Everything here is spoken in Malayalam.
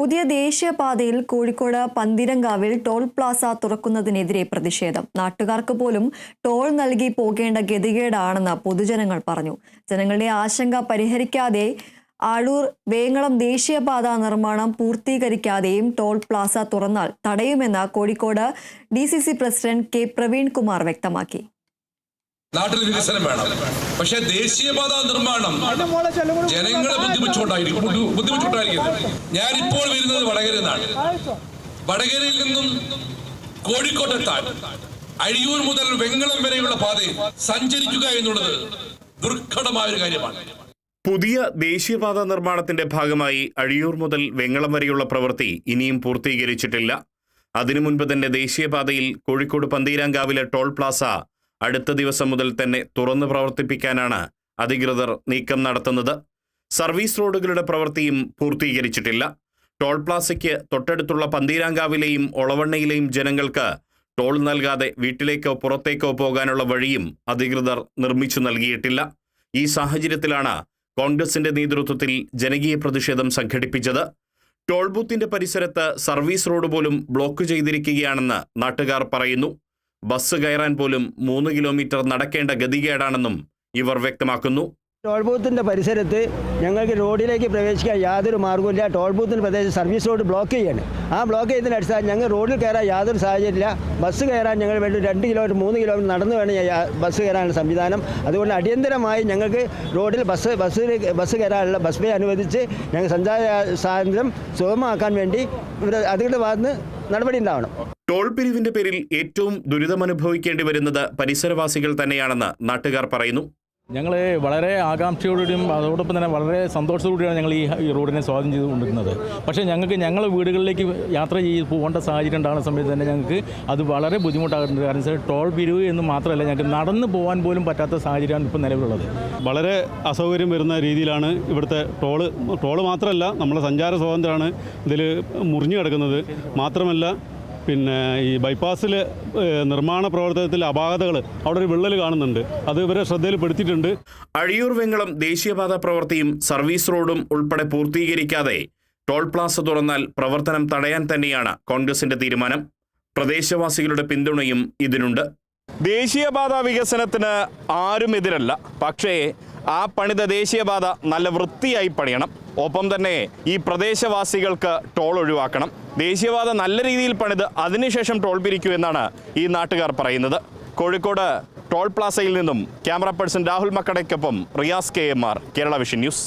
പുതിയ ദേശീയപാതയിൽ കോഴിക്കോട് പന്തിരങ്കാവിൽ ടോൾ പ്ലാസ തുറക്കുന്നതിനെതിരെ പ്രതിഷേധം. നാട്ടുകാർക്ക് പോലും ടോൾ നൽകി പോകേണ്ട ഗതികേടാണെന്ന് പൊതുജനങ്ങൾ പറഞ്ഞു. ജനങ്ങളുടെ ആശങ്ക പരിഹരിക്കാതെ ആഴൂർ വേങ്ങളം ദേശീയപാത നിർമ്മാണം പൂർത്തീകരിക്കാതെയും ടോൾ പ്ലാസ തുറന്നാൽ തടയുമെന്ന് Kozhikode D president K Praveenkumar വ്യക്തമാക്കി. നാട്ടിൽ വികസനം വേണം. പക്ഷെ ദേശീയപാത നിർമ്മാണം ജനങ്ങളെ ബുദ്ധിമുട്ടുണ്ടായിരിക്കും ബുദ്ധിമുട്ടുണ്ടായിരിക്കും ബുദ്ധിമുട്ടുണ്ടായിരിക്കുന്നത് ഞാൻ ഇപ്പോൾ വരുന്നത് വടകര നിന്നാണ് വടകരയിൽ നിന്നും കോഴിക്കോട്ടെത്താൻ അഴിയൂർ മുതൽ വെങ്ങളം വരെയുള്ള പാതയിൽ സഞ്ചരിക്കുക എന്നുള്ളത് ദുർഘടമായ ഒരു കാര്യമാണ്. പുതിയ ദേശീയപാത നിർമ്മാണത്തിന്റെ ഭാഗമായി അഴിയൂർ മുതൽ വെങ്ങളം വരെയുള്ള പ്രവൃത്തി ഇനിയും പൂർത്തീകരിച്ചിട്ടില്ല. അതിനു മുൻപ് തന്നെ ദേശീയപാതയിൽ കോഴിക്കോട് പന്തീരാങ്കാവിലെ ടോൾ പ്ലാസ അടുത്ത ദിവസം മുതൽ തന്നെ തുറന്നു പ്രവർത്തിപ്പിക്കാനാണ് അധികൃതർ നീക്കം നടത്തുന്നത്. സർവീസ് റോഡുകളുടെ പ്രവൃത്തിയും പൂർത്തീകരിച്ചിട്ടില്ല. ടോൾ പ്ലാസയ്ക്ക് തൊട്ടടുത്തുള്ള പന്തീരാങ്കാവിലെയും ഒളവണ്ണയിലെയും ജനങ്ങൾക്ക് ടോൾ നൽകാതെ വീട്ടിലേക്കോ പുറത്തേക്കോ പോകാനുള്ള വഴിയും അധികൃതർ നിർമ്മിച്ചു നൽകിയിട്ടില്ല. ഈ സാഹചര്യത്തിലാണ് കോൺഗ്രസിന്റെ നേതൃത്വത്തിൽ ജനകീയ പ്രതിഷേധം സംഘടിപ്പിച്ചത്. ടോൾ ബൂത്തിന്റെ പരിസരത്ത് സർവീസ് റോഡ് പോലും ബ്ലോക്ക് ചെയ്തിരിക്കുകയാണെന്ന് നാട്ടുകാർ പറയുന്നു. ബസ് കയറാൻ പോലും മൂന്ന് കിലോമീറ്റർ നടക്കേണ്ട ഗതികേടാണെന്നും ഇവർ വ്യക്തമാക്കുന്നു. ടോൾ ബൂത്തിന്റെ പരിസരത്ത് ഞങ്ങൾക്ക് റോഡിലേക്ക് പ്രവേശിക്കാൻ യാതൊരു മാർഗവുമില്ല ടോൾ ബൂത്തിന്റെ പ്രദേശം സർവീസ് റോഡ് ബ്ലോക്ക് ചെയ്യാണ്. ആ ബ്ലോക്ക് ചെയ്തതിന് അടിസ്ഥാനം ഞങ്ങൾ റോഡിൽ കയറാൻ യാതൊരു സാഹചര്യമില്ല ബസ് കയറാൻ ഞങ്ങൾ വേണ്ടി രണ്ട് കിലോമീറ്റർ മൂന്ന് കിലോമീറ്റർ നടന്നു വേണം ബസ് കയറാനുള്ള സംവിധാനം. അതുകൊണ്ട് അടിയന്തരമായി ഞങ്ങൾക്ക് റോഡിൽ ബസ് ബസ് ബസ് കയറാനുള്ള ബസ് പേ അനുവദിച്ച് ഞങ്ങൾ സഞ്ചാര സ്വാതന്ത്ര്യം സുഗമമാക്കാൻ വേണ്ടി ഇവിടെ അധികൃതർ ഭാഗത്ത് നടപടി ഉണ്ടാവണം ടോൾ പിരിവിന്റെ പേരിൽ ഏറ്റവും ദുരിതമനുഭവിക്കേണ്ടി വരുന്നത് പരിസരവാസികൾ തന്നെയാണെന്ന് നാട്ടുകാർ പറയുന്നു. ഞങ്ങൾ വളരെ ആകാംക്ഷയോടുകൂടിയും അതോടൊപ്പം തന്നെ വളരെ സന്തോഷത്തോടുകൂടിയാണ് ഞങ്ങൾ ഈ റോഡിനെ സ്വാഗതം ചെയ്തുകൊണ്ടിരുന്നത്. പക്ഷേ ഞങ്ങൾക്ക് ഞങ്ങൾ വീടുകളിലേക്ക് യാത്ര ചെയ്ത് പോകേണ്ട സാഹചര്യം ഉണ്ടാകുന്ന സമയത്ത് തന്നെ ഞങ്ങൾക്ക് അത് വളരെ ബുദ്ധിമുട്ടാകുന്നുണ്ട്. കാരണം വെച്ചാൽ ടോൾ പിരിവ് എന്ന് മാത്രമല്ല ഞങ്ങൾക്ക് നടന്നു പോകാൻ പോലും പറ്റാത്ത സാഹചര്യമാണ് ഇപ്പോൾ നിലവിലുള്ളത്. വളരെ അസൗകര്യം വരുന്ന രീതിയിലാണ് ഇവിടുത്തെ ടോൾ. ടോൾ മാത്രമല്ല നമ്മുടെ സഞ്ചാര സ്വാതന്ത്ര്യമാണ് ഇതിൽ മുറിഞ്ഞു കിടക്കുന്നത്. മാത്രമല്ല പിന്നെ ഈ ബൈപ്പാസിൽ നിർമ്മാണ പ്രവർത്തനത്തിൽ അപാകതകൾ അവിടെ ഒരു വിള്ളൽ കാണുന്നുണ്ട്. അത് ഇവരെ ശ്രദ്ധയിൽപ്പെടുത്തിയിട്ടുണ്ട്. അഴിയൂർ വെങ്ങളം ദേശീയപാത പ്രവൃത്തിയും സർവീസ് റോഡും ഉൾപ്പെടെ പൂർത്തീകരിക്കാതെ ടോൾ പ്ലാസ തുറന്നാൽ പ്രവർത്തനം തടയാൻ തന്നെയാണ് കോൺഗ്രസിന്റെ തീരുമാനം. പ്രദേശവാസികളുടെ പിന്തുണയും ഇതിനുണ്ട്. ദേശീയപാത വികസനത്തിന് ആരും എതിരല്ല. പക്ഷേ ആ പണിത ദേശീയപാത നല്ല വൃത്തിയായി പണിയണം. ഒപ്പം തന്നെ ഈ പ്രദേശവാസികൾക്ക് ടോൾ ഒഴിവാക്കണം. ദേശീയപാത നല്ല രീതിയിൽ പണിത് അതിനുശേഷം ടോൾ പിരിക്കൂ എന്നാണ് ഈ നാട്ടുകാർ പറയുന്നത്. കോഴിക്കോട് ടോൾ പ്ലാസയിൽ നിന്നും camera person Rahul മക്കടയ്ക്കൊപ്പം Riyas K M R Kerala vision news.